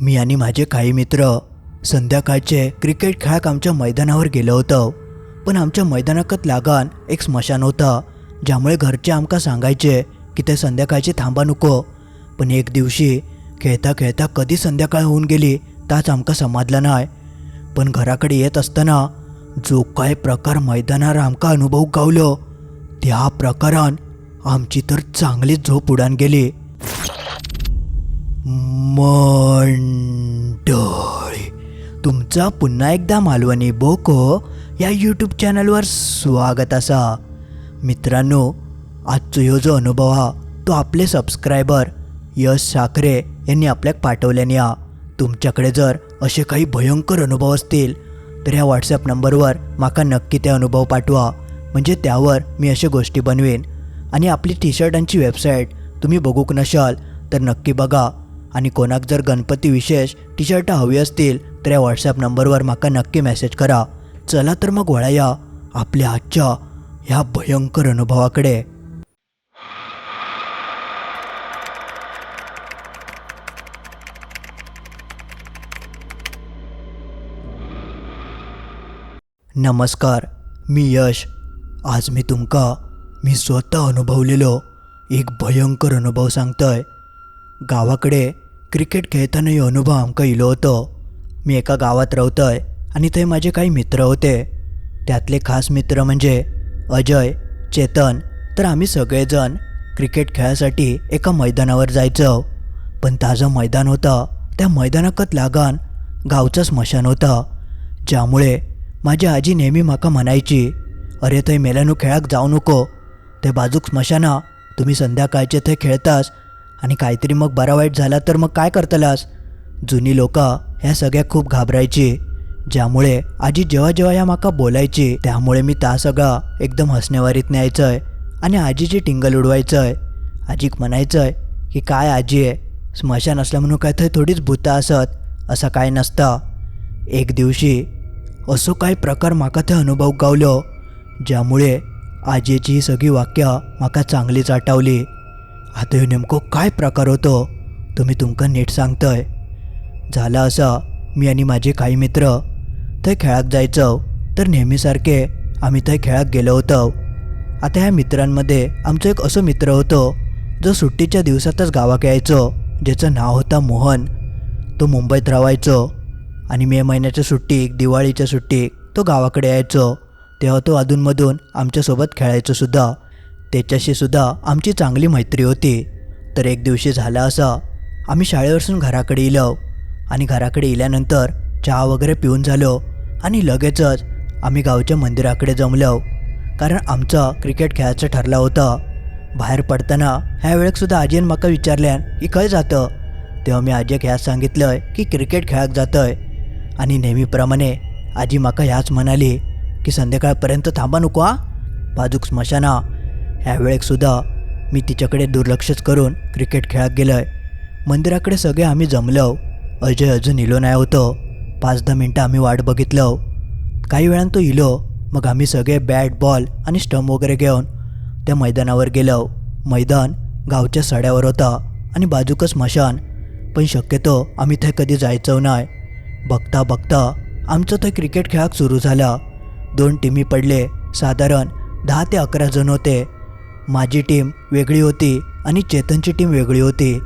मी आणि माझे काही मित्र संध्याकाळचे क्रिकेट खेळाक आमच्या मैदानावर गेलो होतो. पण आमच्या मैदानाकत लागान एक स्मशान होता ज्यामुळे घरचे आमका सांगायचे की ते संध्याकाळचे थांबा नको. पण एक दिवशी खेळता खेळता कधी संध्याकाळ होऊन गेली ताच आमका समजला नाही पण घराकडे येत असताना जो काय प्रकार मैदानावर आमका अनुभव गावलो त्या प्रकारान आमची तर चांगली झोप उडान गेली. मंडळी तुमचा पुन्हा एकदा मालवणी बोको या यूट्यूब चॅनलवर स्वागत असा. मित्रांनो आजचो ह्यो जो अनुभव हा तो आपले सबस्क्रायबर यश साखरे यांनी आपल्याक पाठवल्याने हा. तुमच्याकडे जर असे काही भयंकर अनुभव असतील तर ह्या व्हॉट्सॲप नंबरवर माका नक्की ते अनुभव पाठवा. म्हणजे त्यावर मी अशा गोष्टी बनवेन. आणि आपली टी शर्टांची वेबसाईट तुम्ही बघूक नशाल तर नक्की बघा. आणि कोणाक जर गणपती विशेष टी शर्ट हवी असतील तर या व्हॉट्सॲप नंबरवर माका नक्की मेसेज करा. चला तर मग वळया आपल्या आजच्या ह्या भयंकर अनुभवाकडे. नमस्कार मी यश. आज मी तुमका मी स्वतः अनुभवलेलो एक भयंकर अनुभव सांगतोय. गावाकडे क्रिकेट खेळताना हे अनुभव आमका इलो होतो. मी एका गावात रावतोय आणि थंय माझे काही मित्र होते. त्यातले खास मित्र म्हणजे अजय चेतन तर आम्ही सगळेजण क्रिकेट खेळासाठी एका मैदानावर जायचो. पण ताजं मैदान होतं. त्या मैदानाकत लागान गावचं स्मशान होतं. ज्यामुळे माझी आजी नेहमी माका म्हणायची अरे थंय मेल्यानू खेळाक जाऊ नको. ते बाजूक स्मशाना. तुम्ही संध्याकाळचे थंय खेळतास आणि काहीतरी मग बरा वाईट झाला तर मग काय करतलास? जुनी लोक ह्या सगळ्या खूप घाबरायची. ज्यामुळे आजी जेव्हा जेव्हा या माका बोलायची त्यामुळे मी ता सगळा एकदम हसण्यावारीत न्यायचंय आणि आजीची टिंगल उडवायचंय. आजीक म्हणायचंय की काय आजी आहे? स्मशान असलं म्हणून काय थंय थोडीच भूतं असत असं काय नसतं. एक दिवशी असो काही प्रकार म्हाका थंय अनुभव गावलो ज्यामुळे आजीची ही सगळी वाक्य म्हाका चांगलीच आठवली. आता ह्यो नेमको काय प्रकार होतो? तुम्ही तुमका नीट सांगतय. झालं असं मी आणि माझे काही मित्र. थंय खेळाक जायचो तर नेहमीसारखे आम्ही थंय खेळाक गेलो होतो. आता ह्या मित्रांमध्ये आमचो एक असो मित्र होतो जो सुट्टीच्या दिवसातच गावाक यायचो ज्याचं नाव होतं मोहन. तो मुंबईत राहायचो आणि मे महिन्याच्या सुट्टीक दिवाळीच्या सुट्टीक तो गावाकडे यायचो. तेव्हा तो अधूनमधून आमच्यासोबत खेळायचो सुद्धा. त्याच्याशी सुद्धा आमची चांगली मैत्री होती. तर एक दिवशी झालं असं आम्ही शाळेवरसून घराकडे इलो आणि घराकडे इल्यानंतर चहा वगैरे पिऊन झालो आणि लगेचच आम्ही गावच्या मंदिराकडे जमलो. कारण आमचं क्रिकेट खेळायचं ठरलं होतं. बाहेर पडताना ह्या वेळेक सुद्धा आजीन म्हाका विचारल्यान की खंय जातं? तेव्हा मी आजीक ह्याच सांगितलं की क्रिकेट खेळाक जातंय. आणि नेहमीप्रमाणे आजी म्हाका ह्याच म्हणाली की संध्याकाळपर्यंत थांबा नको आ बाजूक स्मशाना ह्या वेळेक सुद्धा मी तिच्याकडे दुर्लक्षच करून क्रिकेट खेळात गेलो आहे मंदिराकडे सगळे आम्ही जमलो अजय अजून इलो नाही होतो. पाच दहा मिनटं आम्ही वाट बघितलं काही वेळान तो इलो. मग आम्ही सगळे बॅट बॉल आणि स्टंप वगैरे घेऊन त्या मैदानावर गेलो मैदान गावच्या सड्यावर होता आणि बाजूकच स्मशान. पण शक्यतो आम्ही थंय कधी जायचो नाही. बघता बघता आमचं थंय क्रिकेट खेळाक सुरू झाला. दोन टीमी पडले. साधारण दहा ते अकरा जण होते. माझी टीम वेगळी होती आणि चेतनची टीम वेगळी होती.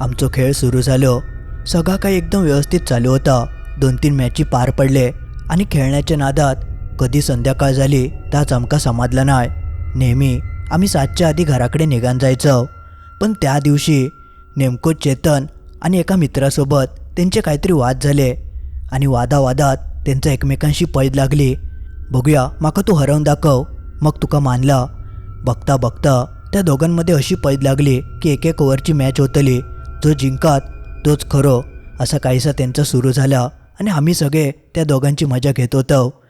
आमचो खेळ सुरू झालो. सगळा काही एकदम व्यवस्थित चालू होता. दोन तीन मॅची पार पडले आणि खेळण्याच्या नादात कधी संध्याकाळ झाली त्याच आमका समाजला नाही नेहमी आम्ही सातच्या आधी घराकडे निघान जायचो. पण त्या दिवशी नेमको चेतन आणि एका मित्रासोबत त्यांचे काहीतरी वाद झाले आणि वादावादात त्यांचा एकमेकांशी पैद लागली. बघूया माका तू हरवून दाखव. मग तुका मानला. बघता बघता त्या दोघांमध्ये अशी पैद लागली की एक एक ओव्हरची मॅच होतली. जो जिंकात तोच खरो असा काहीसा त्यांचा सुरू झाला आणि आम्ही सगळे त्या दोघांची मजा घेत होतो.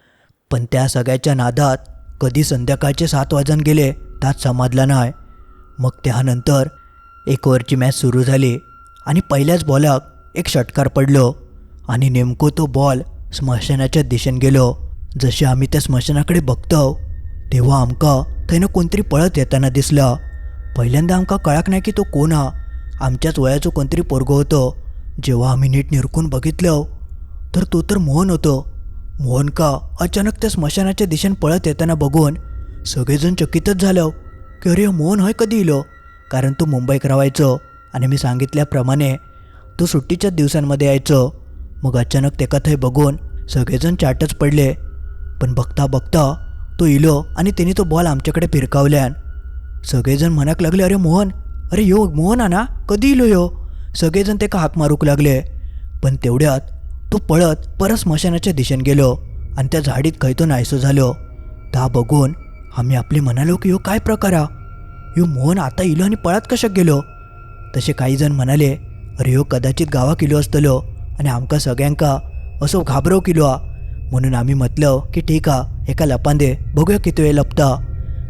पण त्या सगळ्याच्या नादात कधी संध्याकाळचे सात वाजून गेले त्यात समाजला नाही. मग त्यानंतर एक ओव्हरची मॅच सुरू झाली आणि पहिल्याच बॉलाक एक षटकार पडलो आणि नेमको तो बॉल स्मशानाच्या दिशेने गेलो. जसे आम्ही त्या स्मशानाकडे बघतो तेव्हा आमका थंयनं कोणतरी पळत येताना दिसलं. पहिल्यांदा आमका कळाक नाही की तो कोण हा. आमच्याच वयाचं कोणतरी पोरगो होतो. जेव्हा आम्ही नीट निरकून बघितलं तर तो तर मोहन होतो. मोहन का अचानक त्या स्मशानाच्या दिशेने पळत येताना बघून सगळेजण चकितच झालं की अरे मोहन हय कधी इलो? कारण तो मुंबईत राहायचो आणि मी सांगितल्याप्रमाणे तो सुट्टीच्याच दिवसांमध्ये यायचो. मग अचानक ते थंय बघून सगळेजण चाटच पडले. पण बघता बघता तो इलो आणि त्याने तो बॉल आमच्याकडे फिरकावल्यान. सगळेजण म्हणाक लागले अरे मोहन अरे यो मोहन आना कधी इलो यो? सगळेजण ते हाक मारूक लागले. पण तेवढ्यात तो पळत परत स्मशानाच्या दिशेन गेलो आणि त्या झाडीत खंय तो नायसो झालो. ता बघून आम्ही आपले म्हणालो की यो काय प्रकार? हा यो मोहन आता इलो आणि पळत कशाक गेलो? तसे काही जण म्हणाले अरे ह्यो कदाचित गावाक इलो असतलो आणि आमकां सगळ्यांका असो घाबरव किलो हा म्हणून आम्ही म्हटलं की ठीक हा एका लपांदे बघूया किती वेळ लपता.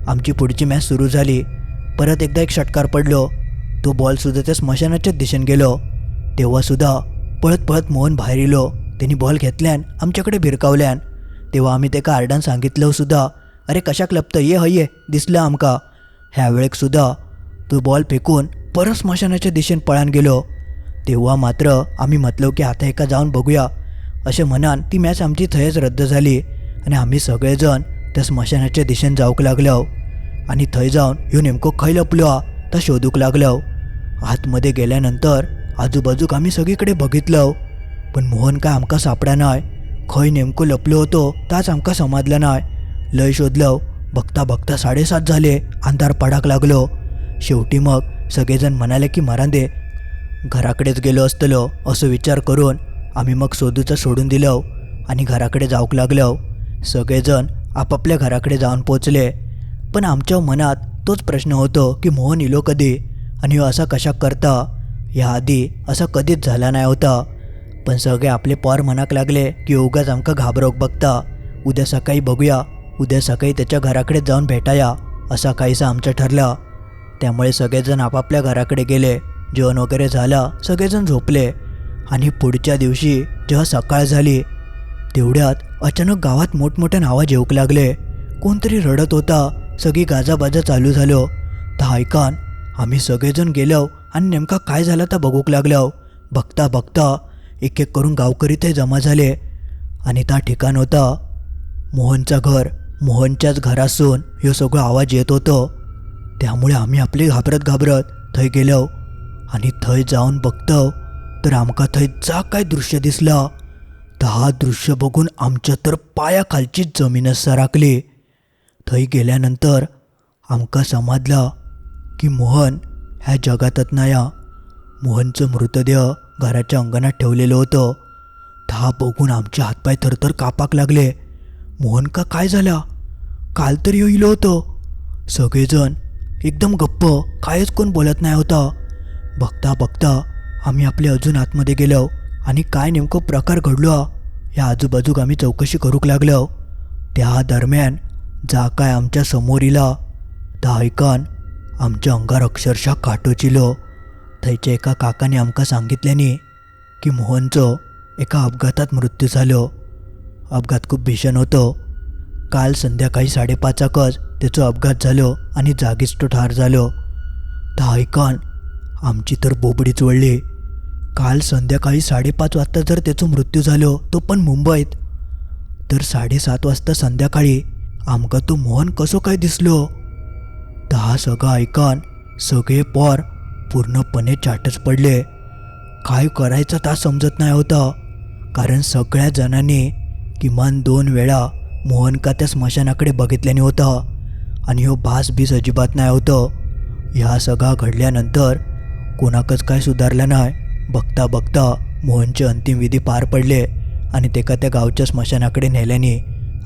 आमची पुढची मॅच सुरू झाली. परत एकदा एक षटकार पडलो. तो बॉलसुद्धा त्या स्मशानाच्याच दिशेने गेलो. तेव्हासुद्धा पळत पळत मोहन बाहेर येलो. त्यांनी बॉल घेतल्यान आमच्याकडे भिरकावल्यान. तेव्हा आम्ही तेका आरडान सांगितलं सुद्धा अरे कशाक लपतं? ये हये दिसलं आमका. ह्या वेळेक सुद्धा तो बॉल फेकून परत स्मशानाच्या दिशेने पळान गेलो. तेव्हा मात्र आम्ही म्हटलो की आता एका जाऊन बघूया. असे म्हणान ती मॅच आमची थंयच रद्द झाली आणि आम्ही सगळेजण त्या स्मशानाच्या दिशेने जाऊक लागलो आणि थंय जाऊन ह्यो नेमको खंय लपलो हा शोधूक लागलो आतमध्ये गेल्यानंतर आजूबाजूक आम्ही सगळीकडे बघितलं पण मोहन काय आमकां सापडा नाय खंय नेमको लपलो होतो ताच आमकां समजलं नाय. लय शोधलं बघता बघता साडेसात झाले अंधार पडाक लागलो. शेवटी मग सगळेजण म्हणाले की मरांदे घराकडेच गेलो असतलो असं विचार करून आम्ही मग सोदूचं सोडून दिलं आणि घराकडे जाऊक लागलो सगळेजण आपापल्या घराकडे जाऊन पोचले. पण आमच्या मनात तोच प्रश्न होतो की मोहन इलो कधी आणि हो असा कशा करता? ह्या आधी असा कधीच झाला नाही होता. पण सगळे आपले पॉर म्हणाक लागले की उगाच आमकां घाबरोक बघता. उद्या सकाळी बघूया उद्या सकाळी त्याच्या घराकडे जाऊन भेटाया असा काहीसा आमचं ठरलं. त्यामुळे सगळेजण आपापल्या घराकडे गेले. जेवण वगैरे झालं सगळेजण झोपले. आणि पुढच्या दिवशी जेव्हा सकाळ झाली तेवढ्यात अचानक गावात मोठमोठ्यानं आवाज येऊक लागले. कोणतरी रडत होता सगळी गाजाबाजा चालू झालो तर ऐकान आम्ही सगळेजण गेलो आणि नेमका काय झालं तर बघूक लागलो बघता बघता एक एक करून गावकरी ते जमा झाले आणि त्या ठिकाण होता. मोहनचं घर मोहनच्याच घरासून ह्यो सगळो आवाज येत होतो. त्यामुळे आम्ही आपले घाबरत घाबरत थंय गेलो आणि थंय जाऊन बघतो तर आमकां थंय जा काय दृश्य दिसला? तर हा दृश्य बघून आमच्या तर पायाखालचीच जमीनच सराकली थंय गेल्यानंतर आमकां समजला की मोहन ह्या जगातच नाया. मोहनचं मृतदेह घराच्या अंगणात ठेवलेलं होतं. था बघून आमचे हातपाय थरथर कापाक लागले. मोहन का काय झाला? काल तर येईल इलो होतो. सगळेजण एकदम गप्प कायच कोण बोलत नाही होता. बघता बघता आम्ही आपले अजून आतमध्ये गेलो आणि काय नेमकं प्रकार घडलो या आजूबाजूक आम्ही चौकशी करूक लागलो. त्या दरम्यान जा काय आमच्यासमोर इला. ता ऐकान आमच्या अंगार अक्षरशः काटोचिलो. थंयच्या एका काकाने आमकां सांगितल्यानी की मोहनचो एका अपघातात मृत्यू झालो. अपघात खूप भीषण होतो. काल संध्याकाळी साडेपाचाकच त्याचो अपघात झालो आणि जागीच तो ठार झालो. ता ऐकान आमची तर बोबडीच वळली. काल संध्याकाळी साडेपाच वाजता जर त्याचो मृत्यू झालो तो पण मुंबईत. तर साडेसात वाजता संध्याकाळी आमकां तो मोहन कसो काय दिसलो? दहा सगळं ऐकान सगळे पोर पूर्णपणे चाटच पडले. काय करायचं ता समजत नाही होतं. कारण सगळ्या जणांनी किमान दोन वेळा मोहन का त्या स्मशानाकडे बघितल्याने होता. आणि हो भास बीस अजिबात नाही होतं. ह्या सगळा घडल्यानंतर कोणाकच काय सुधारलं नाही. बघता बघता मोहनचे अंतिम विधी पार पडले आणि तेका त्या गावच्या स्मशानाकडे नेल्याने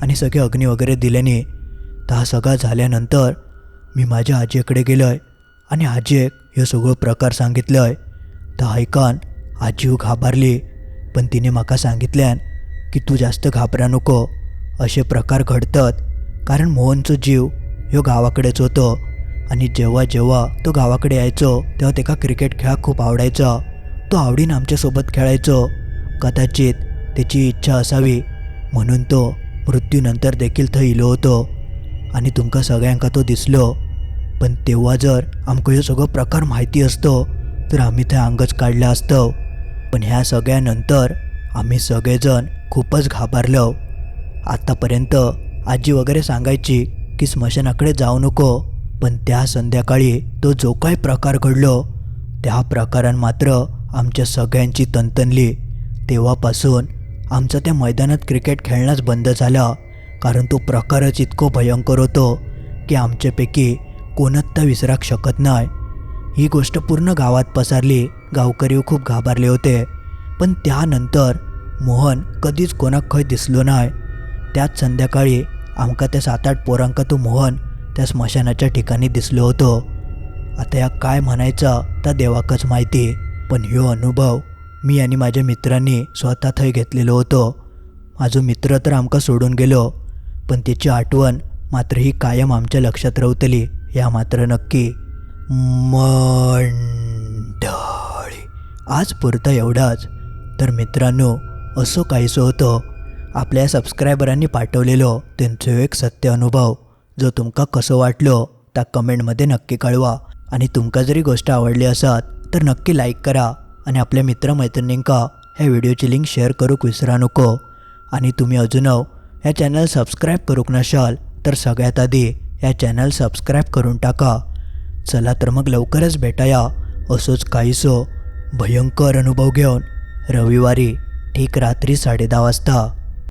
आणि सगळे अग्नी वगैरे दिल्याने तर हा सगळा झाल्यानंतर मी माझ्या आजीकडे गेलोय आणि आजीक हे सगळं प्रकार सांगितलंय. तर ऐकान आजीव घाबरली पण तिने म्हाका सांगितल्यान की तू जास्त घाबरा नको असे प्रकार घडतात कारण मोहनचो जीव ह्यो गावाकडेच होतो आणि जेव्हा जेव्हा तो गावाकडे यायचो तेव्हा त्याला क्रिकेट खेळ खूप आवडायचा. तो आवडीनं आमच्यासोबत खेळायचो. कदाचित त्याची इच्छा असावी म्हणून तो मृत्यूनंतर देखील थंय इलो होतो आणि तुमका सगळ्यांका तो दिसलो. पण तेव्हा जर आमकां ह्यो सगळो प्रकार माहिती असतो तर आम्ही थंय अंगच काढलं असतं. पण ह्या सगळ्यानंतर आम्ही सगळेजण खूपच घाबरलो. आतापर्यंत आजी वगैरे सांगायची की स्मशानाकडे जाऊ नको. पण त्या संध्याकाळी तो जो काही प्रकार घडलो त्या प्रकारान मात्र आमच्या सगळ्यांची तनतनली. तेव्हापासून आमचं त्या मैदानात क्रिकेट खेळणंच बंद झालं. कारण तो प्रकारच इतको भयंकर होतो की आमच्यापैकी कोणत तर विसराक शकत नाही. ही गोष्ट पूर्ण गावात पसरली. गावकरी खूप घाबरले होते. पण त्यानंतर मोहन कधीच कोणाक खंय दिसलो नाही. त्याच संध्याकाळी आमका त्या सात आठ पोरांका तो मोहन त्या स्मशानाच्या ठिकाणी दिसलो होतो. आता या काय म्हणायचं त्या देवाकच माहिती. पण ह्यो अनुभव मी आणि माझ्या मित्रांनी स्वतः थंय घेतलेलो होतो. माझो मित्र तर आमकां सोडून गेलो पण त्याची आठवण मात्र ही कायम आमच्या लक्षात रावतली या मात्र नक्की. मंडळी आज पुरतं एवढाच. तर मित्रांनो असं काहीसं होतं. आपल्या सबस्क्रायबरांनी पाठवलेलो त्यांचो एक सत्य अनुभव जो तुमका कसं वाटलो त्या कमेंटमध्ये नक्की कळवा. आणि तुमका जरी गोष्ट आवडली असत तर नक्की लाईक करा आणि आपल्या मित्रमैत्रिणींका ह्या व्हिडिओची लिंक शेअर करूक विसरा नको. आणि तुम्ही अजून ह्या चॅनल सबस्क्राईब करूक नशाल तर सगळ्यात आधी ह्या चॅनल सबस्क्राईब करून टाका. चला तर मग लवकरच भेटाया. असोच काहीसो भयंकर अनुभव घेऊन. रविवारी ठीक रात्री साडे दहा वाजता.